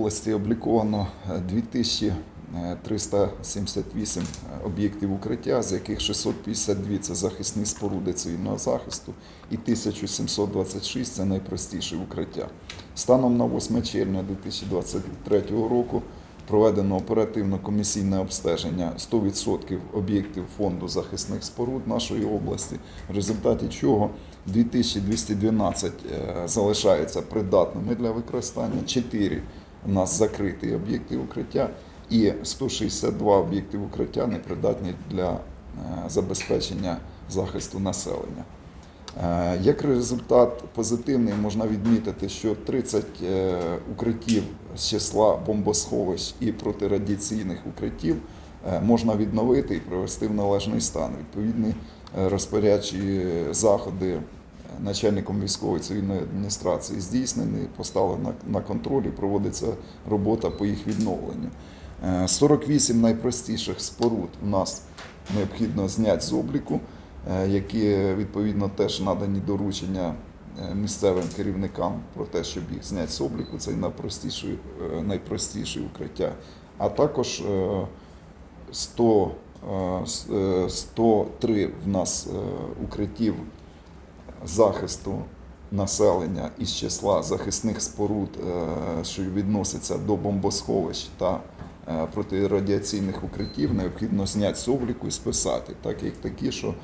області обліковано е, 2378 об'єктів укриття, з яких 652 це захисні споруди цивільного захисту і 1726 це найпростіші укриття. Станом на 8 червня 2023 року проведено оперативно-комісійне обстеження 100% об'єктів фонду захисних споруд нашої області, в результаті чого 2212 е, залишаються придатними для використання, 4 у нас закриті об'єкти укриття і 162 об'єкти укриття непридатні для е, забезпечення захисту населення. Е, Як результат позитивний, можна відмітити, що 30 е, укриттів з числа бомбосховищ і протирадіаційних укриттів можна відновити і привести в належний стан. Відповідні розпорядчі заходи начальником військової цивільної адміністрації здійснені, поставлені на- контроль і проводиться робота по їх відновленню. Е, 48 найпростіших споруд у нас необхідно зняти з обліку, е, які відповідно теж надані доручення е, місцевим керівникам про те, щоб їх зняти з обліку. Це найпростіші, е, найпростіші укриття. А також е, 100, е, с- е, 103 в нас е, укриттів захисту населення із числа захисних споруд, е, що відносяться до бомбосховищ та е, протирадіаційних укриттів, необхідно зняти з обліку і списати, так як такі, що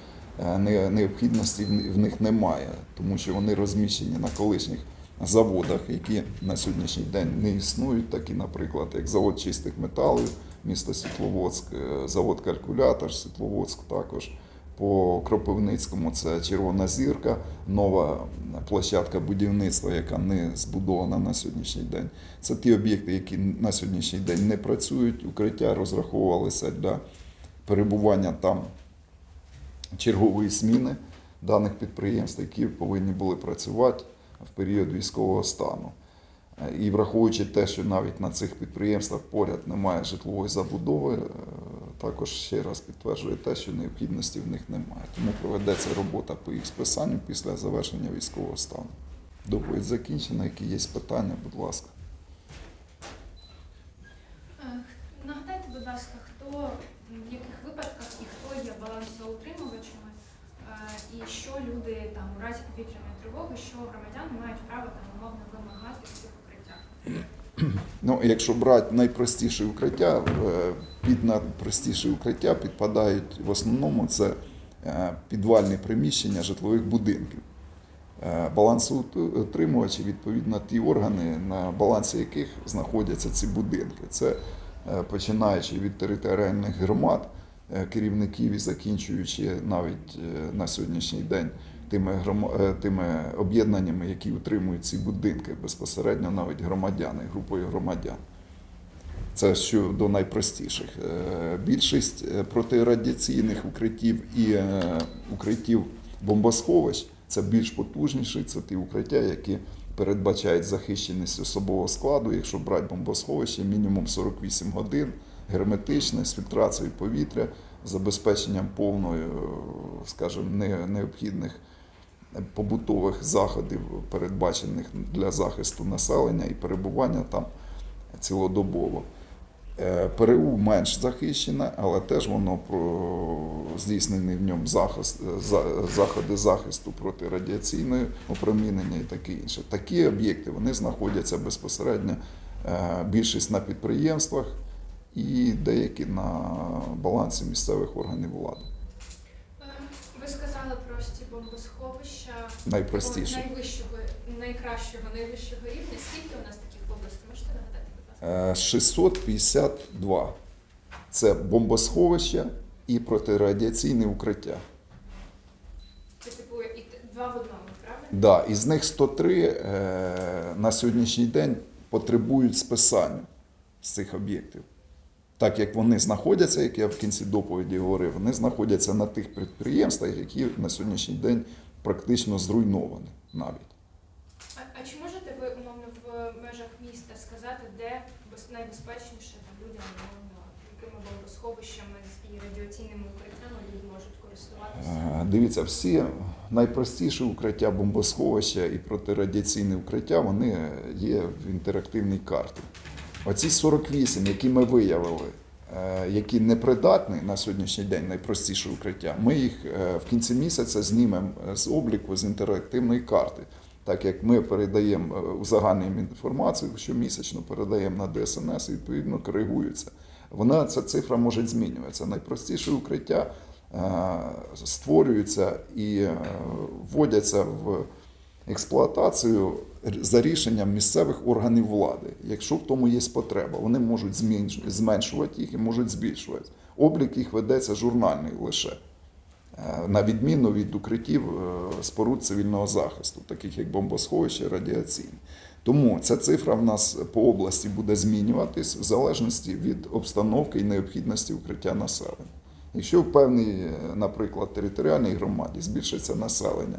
е, необхідності в них немає, тому що вони розміщені на колишніх заводах, які на сьогоднішній день не існують, такі, наприклад, як завод чистих металів, місто Світловодськ, завод калькулятор, Світловодськ також. По Кропивницькому це Червона зірка, нова площадка будівництва, яка не збудована на сьогоднішній день. Це ті об'єкти, які на сьогоднішній день не працюють. Укриття розраховувалися для перебування там чергової зміни даних підприємств, які повинні були працювати в період військового стану. І враховуючи те, що навіть на цих підприємствах поряд немає житлової забудови, е, також ще раз підтверджує те, що необхідності в них немає. Тому проведеться робота по їх списанню після завершення військового стану. Доповідь закінчена. Які є питання, будь ласка. Е, Нагадайте, будь ласка, хто в яких випадках і хто є балансоутримувачами, е, і що люди там у разі повітряної тривоги, що громадяни мають право там умовно вимагати в цих укриттях. Ну, якщо брати найпростіше укриття, е, під найпростіше укриття підпадають в основному це е, підвальні приміщення житлових будинків. Е, Балансоутримувачі, відповідно, ті органи, на балансі яких знаходяться ці будинки. Це починаючи від територіальних громад, керівників і закінчуючи навіть на сьогоднішній день тими, грома- е, тими об'єднаннями, які утримують ці будинки, безпосередньо навіть громадяни, групою громадян. Це щодо найпростіших. Е, Більшість е, протирадіаційних укриттів і укриттів бомбосховищ це більш потужніші, це ті укриття, які передбачають захищеність особового складу, якщо брати бомбосховище, мінімум 48 годин, герметичне, з фільтрацією повітря, забезпеченням повної, е, скажімо, необхідних побутових заходів, передбачених для захисту населення і перебування там цілодобово. Е, ПРУ менш захищене, але теж воно здійснений в ньому захист, заходи захисту проти радіаційної опромінення і таке інше. Такі об'єкти вони знаходяться безпосередньо е, більшість на підприємствах і деякі на балансі місцевих органів влади. Е, Ви сказали про ці бомбосховища Найпростіше. найвищого, найкращого, найвищого рівня. Скільки у нас таких в області? Можете нагадати, будь ласка? Е, 652. Це бомбосховища і протирадіаційне укриття. Це типу і два в одному, правильно? Да, із них 103 е, на сьогоднішній день потребують списання з цих об'єктів. Так як вони знаходяться, як я в кінці доповіді говорив, вони знаходяться на тих підприємствах, які на сьогоднішній день практично зруйновані навіть. А, а чи можете ви умовно в межах міста сказати, де найбезпечніше людям умовно, якими бомбосховищами і радіаційними укриттями люди можуть користуватися? Е, Дивіться, всі найпростіші укриття бомбосховища і протирадіаційні укриття вони є в інтерактивній карті. Оці 48, які ми виявили, е, які непридатні на сьогоднішній день, найпростіше укриття, ми їх е, в кінці місяця знімемо е, з обліку з інтерактивної карти. Так як ми передаємо, е, узагальнюємо інформацію, щомісячно передаємо на ДСНС відповідно коригується. Вона ця цифра може змінюватися. Найпростіше укриття е, створюються і е, вводяться в експлуатацію за рішенням місцевих органів влади. Якщо в тому є потреба, вони можуть зменшувати їх і можуть збільшувати. Облік їх ведеться журнальний лише. Е, На відміну від укриттів е, споруд цивільного захисту, таких як бомбосховище, радіаційні. Тому ця цифра в нас по області буде змінюватись в залежності від обстановки і необхідності укриття населення. Якщо в певній, е, наприклад, територіальній громаді збільшиться населення,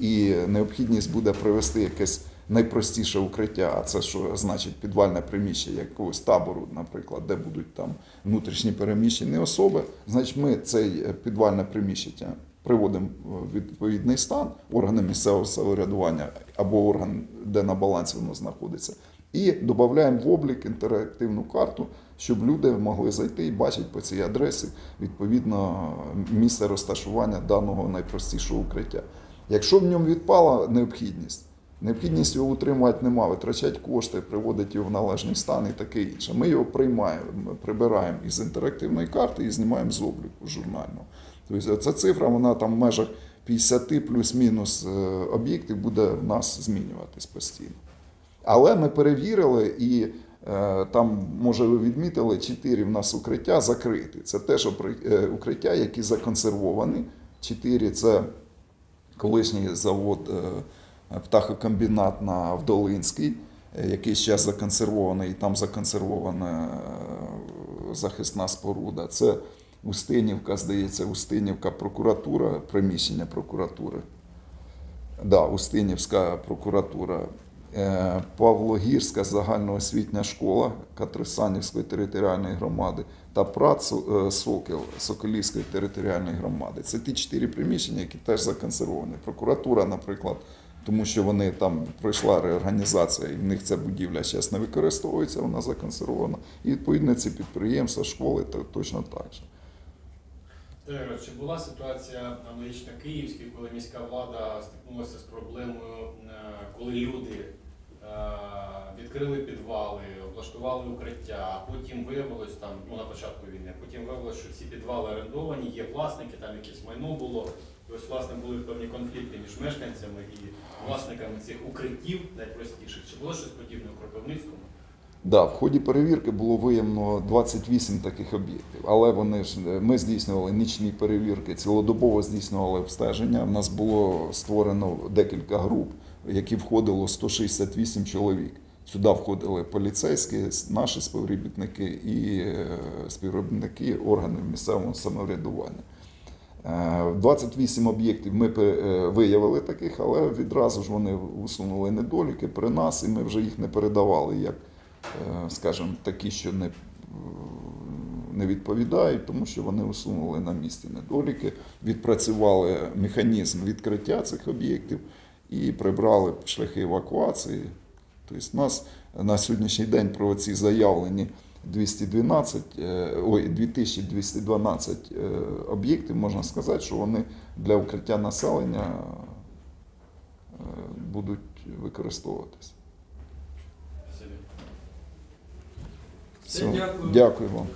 і необхідність буде привести якесь найпростіше укриття, а це що значить підвальне приміщення якогось табору, наприклад, де будуть там внутрішні переміщені особи, значить ми це е, підвальне приміщення приводимо в відповідний стан органи місцевого самоврядування або орган, де на балансі воно знаходиться, і додаємо в облік інтерактивну карту, щоб люди могли зайти і бачити по цій адресі відповідно місце розташування даного найпростішого укриття. Якщо в ньому відпала необхідність, необхідність його утримувати нема, витрачати кошти, приводити його в належний стан і таке інше. Ми його приймаємо, ми прибираємо із інтерактивної карти і знімаємо з обліку журнального. Тобто ця цифра, вона там в межах 50 плюс-мінус е, об'єктів буде в нас змінюватись постійно. Але ми перевірили і е, там, може, ви відмітили, чотири в нас укриття закриті. Це теж е, укриття, які законсервовані. Чотири це колишній завод е, птахокомбінат на Вдолинській, е, який зараз законсервований, і там законсервована е, захисна споруда. Це Устинівка, здається, Устинівка прокуратура, приміщення прокуратури. Да, Устинівська прокуратура, Павлогірська загальноосвітня школа Катрисанівської територіальної громади та ПРАТ Со- е, Сокіл Соколівської територіальної громади. Це ті чотири приміщення, які теж законсервовані. Прокуратура, наприклад, тому що вони там пройшла реорганізація, і в них ця будівля зараз не використовується, вона законсервована. І відповідно ці підприємства, школи то точно так же. Чи була ситуація аналогічна Київській, коли міська влада стикнулася з проблемою, е, коли люди е, відкрили підвали, облаштували укриття, а потім виявилось там, ну на початку війни, потім виявилось, що ці підвали орендовані, є власники, там якесь майно було. І ось власне були певні конфлікти між мешканцями і власниками цих укриттів найпростіших. Чи було щось подібне у Кропивницькому? Да, в ході перевірки було виявлено 28 таких об'єктів, але вони ж ми здійснювали нічні перевірки, цілодобово здійснювали обстеження. У нас було створено декілька груп, які входило 168 чоловік. Сюди входили поліцейські, наші співробітники і е, співробітники органів місцевого самоврядування. Е, 28 об'єктів ми е, виявили таких, але відразу ж вони усунули недоліки при нас, і ми вже їх не передавали як, е, скажімо, такі, що не, е, не відповідають, тому що вони усунули на місці недоліки, відпрацювали механізм відкриття цих об'єктів і прибрали шляхи евакуації. Тобто, у нас на сьогоднішній день про ці заявлені 212, е, ой, 2212 е, об'єктів, можна сказати, що вони для укриття населення е, будуть використовуватися. Все, дякую. Дякую вам.